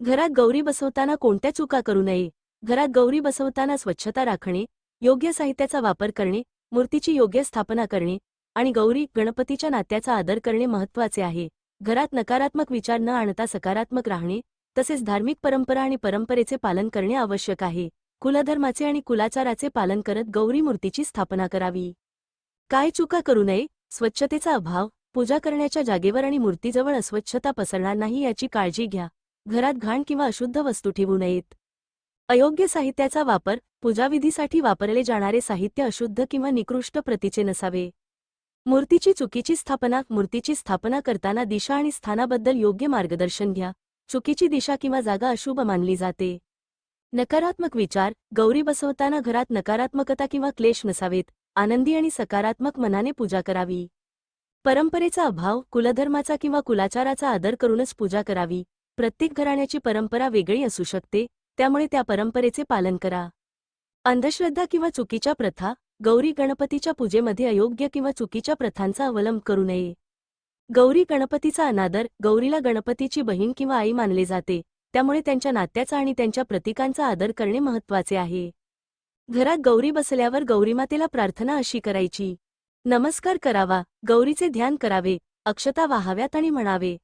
घरात गौरी बसवताना कोणत्या चुका करू नये? घरात गौरी बसवताना स्वच्छता राखणे योग्य साहित्याचा वापर करणे मूर्तीची योग्य स्थापना करणे आणि गौरी गणपतीच्या नात्याचा आदर करणे महत्त्वाचे आहे. घरात नकारात्मक विचार न आणता सकारात्मक राहणे तसेच धार्मिक परंपरा आणि परंपरेचे पालन करणे आवश्यक आहे. कुलधर्माचे आणि कुलाचाराचे पालन करत गौरी मूर्तीची स्थापना करावी. काय चुका करू नये? स्वच्छतेचा अभाव पूजा करण्याच्या जागेवर आणि मूर्तीजवळ अस्वच्छता पसरणार नाही याची काळजी घ्या. घरात घाण किंवा अशुद्ध वस्तू ठेवू नयेत. अयोग्य साहित्याचा वापर पूजाविधीसाठी वापरले जाणारे साहित्य अशुद्ध किंवा निकृष्ट प्रतीचे नसावे. मूर्तीची चुकीची स्थापना मूर्तीची स्थापना करताना दिशा आणि स्थानाबद्दल योग्य मार्गदर्शन घ्या. चुकीची दिशा किंवा जागा अशुभ मानली जाते. नकारात्मक विचार गौरी बसवताना घरात नकारात्मकता किंवा क्लेश नसावेत. आनंदी आणि सकारात्मक मनाने पूजा करावी. परंपरेचा अभाव कुलधर्माचा किंवा कुलाचाराचा आदर करूनच पूजा करावी. प्रत्येक घराण्याची परंपरा वेगळी असू शकते त्यामुळे त्या परंपरेचे पालन करा. अंधश्रद्धा किंवा चुकीच्या प्रथा गौरी गणपतीच्या पूजेमध्ये अयोग्य किंवा चुकीच्या प्रथांचा अवलंब करू नये. गौरी गणपतीचा अनादर गौरीला गणपतीची बहीण किंवा आई मानले जाते त्यामुळे त्यांच्या नात्याचा आणि त्यांच्या प्रतीकांचा आदर करणे महत्त्वाचे आहे. घरात गौरी बसल्यावर गौरीमातेला प्रार्थना अशी करायची. नमस्कार करावा गौरीचे ध्यान करावे अक्षता वाहाव्यात आणि म्हणावे.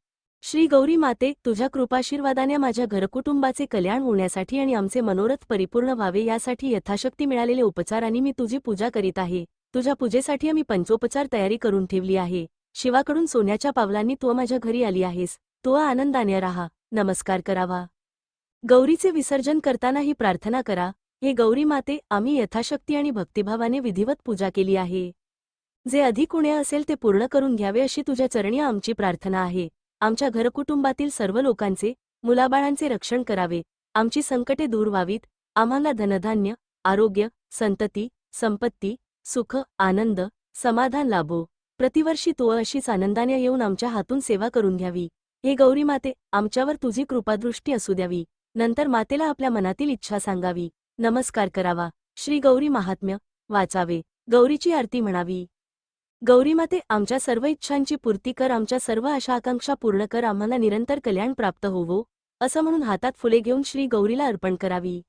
श्री गौरी माते तुझ्या कृपाशीर्वादाने माझ्या घरकुटुंबाचे कल्याण होण्यासाठी आणि आमचे मनोरथ परिपूर्ण व्हावे यासाठी यथाशक्ती मिळालेले उपचारांनी मी तुझी पूजा करीत आहे. तुझ्या पूजेसाठी आम्ही पंचोपचार तयारी करून ठेवली आहे. शिवाकडून सोन्याच्या पावलांनी तू माझ्या घरी आली आहेस. तू आनंदाने राहा. नमस्कार करावा. गौरीचे विसर्जन करताना ही प्रार्थना करा. हे गौरी माते आम्ही यथाशक्ती आणि भक्तिभावाने विधिवत पूजा केली आहे. जे अधिक उणे असेल ते पूर्ण करून घ्यावे अशी तुझ्या चरणी आमची प्रार्थना आहे. आमच्या घरकुटुंबातील सर्व लोकांचे मुलाबाळांचे रक्षण करावे. आमची संकटे दूर व्हावीत. आम्हाला धनधान्य आरोग्य संतती संपत्ती सुख आनंद समाधान लाभो. प्रतिवर्षी तो अशीच आनंदाने येऊन आमच्या हातून सेवा करून घ्यावी. हे गौरी माते आमच्यावर तुझी कृपादृष्टी असू द्यावी. नंतर मातेला आपल्या मनातील इच्छा सांगावी. नमस्कार करावा. श्री गौरी महात्म्य वाचावे. गौरीची आरती म्हणावी. गौरीमाते आमच्या सर्व इच्छांची पूर्ती कर आमच्या सर्व आशा आकांक्षा पूर्ण कर आम्हाला निरंतर कल्याण प्राप्त होवो असं म्हणून हातात फुले घेऊन श्री गौरीला अर्पण करावी.